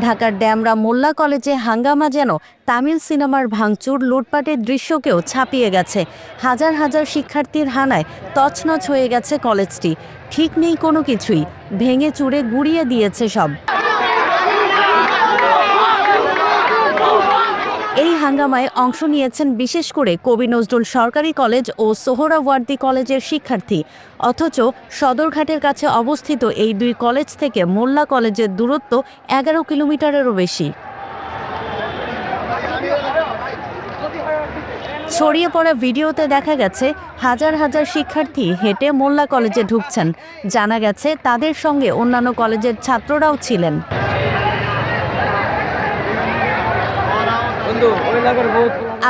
ঢাকার ড্যামরা মোল্লা কলেজে হাঙ্গামা যেন তামিল সিনেমার ভাঙচুর লুটপাটের দৃশ্যকেও ছাপিয়ে গেছে। হাজার হাজার শিক্ষার্থীর হানায় তছনছ হয়ে গেছে কলেজটি। ঠিক নেই কোনো কিছুই। ভেঙে চুড়ে গুড়িয়ে দিয়েছে সব এই হাঙ্গামায় অংশ নিয়েছেন বিশেষ করে কবি নজরুল সরকারি কলেজ ও সোহরাওয়ার্দী কলেজের শিক্ষার্থী। অথচ সদরঘাটের কাছে অবস্থিত এই দুই কলেজ থেকে মোল্লা কলেজের দূরত্ব এগারো কিলোমিটারেরও বেশি। ছড়িয়ে পড়া ভিডিওতে দেখা গেছে, হাজার হাজার শিক্ষার্থী হেঁটে মোল্লা কলেজে ঢুকছেন। জানা গেছে, তাদের সঙ্গে অন্যান্য কলেজের ছাত্ররাও ছিলেন।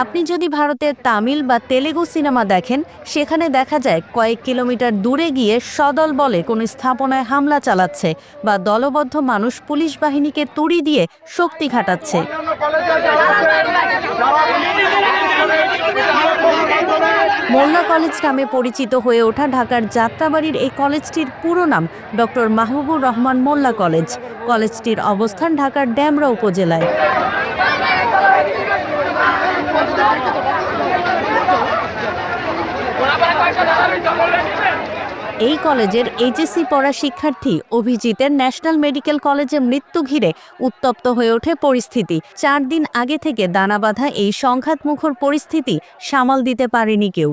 আপনি যদি ভারতের তামিল বা তেলেগু সিনেমা দেখেন, সেখানে দেখা যায় কয়েক কিলোমিটার দূরে গিয়ে সদল বলে কোনো স্থাপনায় হামলা চালাচ্ছে বা দলবদ্ধ মানুষ পুলিশ বাহিনীকে তুড়ি দিয়ে শক্তি খাটাচ্ছে মোল্লা কলেজ নামে পরিচিত হয়ে ওঠা ঢাকার যাত্রাবাড়ির এই কলেজটির পুরো নাম ডক্টর মাহবুবুর রহমান মোল্লা কলেজ। কলেজটির অবস্থান ঢাকার ড্যামরা উপজেলায়। এই কলেজের এইচএসসি পড়া শিক্ষার্থী অভিজিতের ন্যাশনাল মেডিকেল কলেজে মৃত্যু ঘিরে উত্তপ্ত হয়ে ওঠে পরিস্থিতি। চার দিন আগে থেকে দানা বাঁধা এই সংঘাতমুখর পরিস্থিতি সামাল দিতে পারেনি কেউ।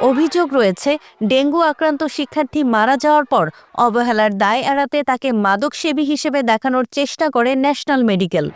অভিযোগ রয়েছে, ডেঙ্গু আক্রান্ত শিক্ষার্থী মারা যাওয়ার পর অবহেলার দায় এড়াতে তাকে মাদকসেবী হিসেবে দেখানোর চেষ্টা করে ন্যাশনাল মেডিকেল।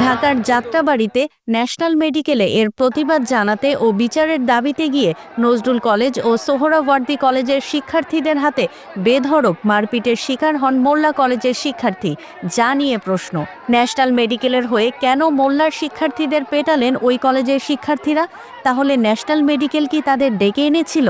ঢাকার যাত্রাবাড়িতে ন্যাশনাল মেডিকেলে এর প্রতিবাদ জানাতে ও বিচারের দাবিতে গিয়ে নজরুল কলেজ ও সোহরাওয়ার্দী কলেজের শিক্ষার্থীদের হাতে বেধড়ক মারপিটের শিকার হন মোল্লা কলেজের শিক্ষার্থী। যা নিয়ে প্রশ্ন, ন্যাশনাল মেডিকেলের হয়ে কেন মোল্লার শিক্ষার্থীদের পেটালেন ওই কলেজের শিক্ষার্থীরা? তাহলে ন্যাশনাল মেডিকেল কি তাদের ডেকে এনেছিল?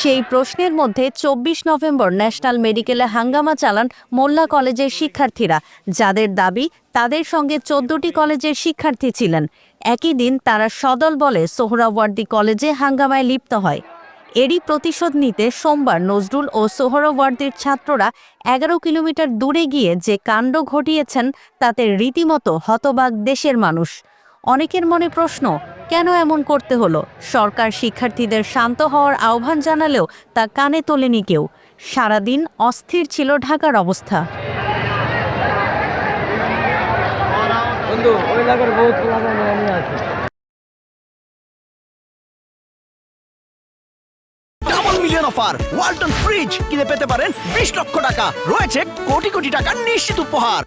সেই প্রশ্নের মধ্যে চব্বিশ নভেম্বর ন্যাশনাল মেডিকেলে হাঙ্গামা চালান মোল্লা কলেজের শিক্ষার্থীরা, যাদের দাবি তাদের সঙ্গে চোদ্দটি কলেজের শিক্ষার্থী ছিলেন। একই দিন তারা সদল বলে সোহরাওয়ার্দী কলেজে হাঙ্গামায় লিপ্ত হয়। এরই প্রতিশোধ নিতে সোমবার নজরুল ও সোহরাওয়ার্দীর ছাত্ররা এগারো কিলোমিটার দূরে গিয়ে যে কাণ্ড ঘটিয়েছেন তাতে রীতিমতো হতবাক দেশের মানুষ। অনেকের মনে প্রশ্ন কেন এমন করতে হলো? সরকার শিক্ষার্থীদের শান্ত হওয়ার আহ্বান জানালেও তা কানে তোলেনি কেউ। সারাদিন অস্থির ছিল ঢাকার অবস্থা। মিলিয়ন অফার ওয়ালটন ফ্রিজ কিনে পেতে পারেন বিশ লক্ষ টাকা। রয়েছে কোটি কোটি টাকার নিশ্চিত উপহার।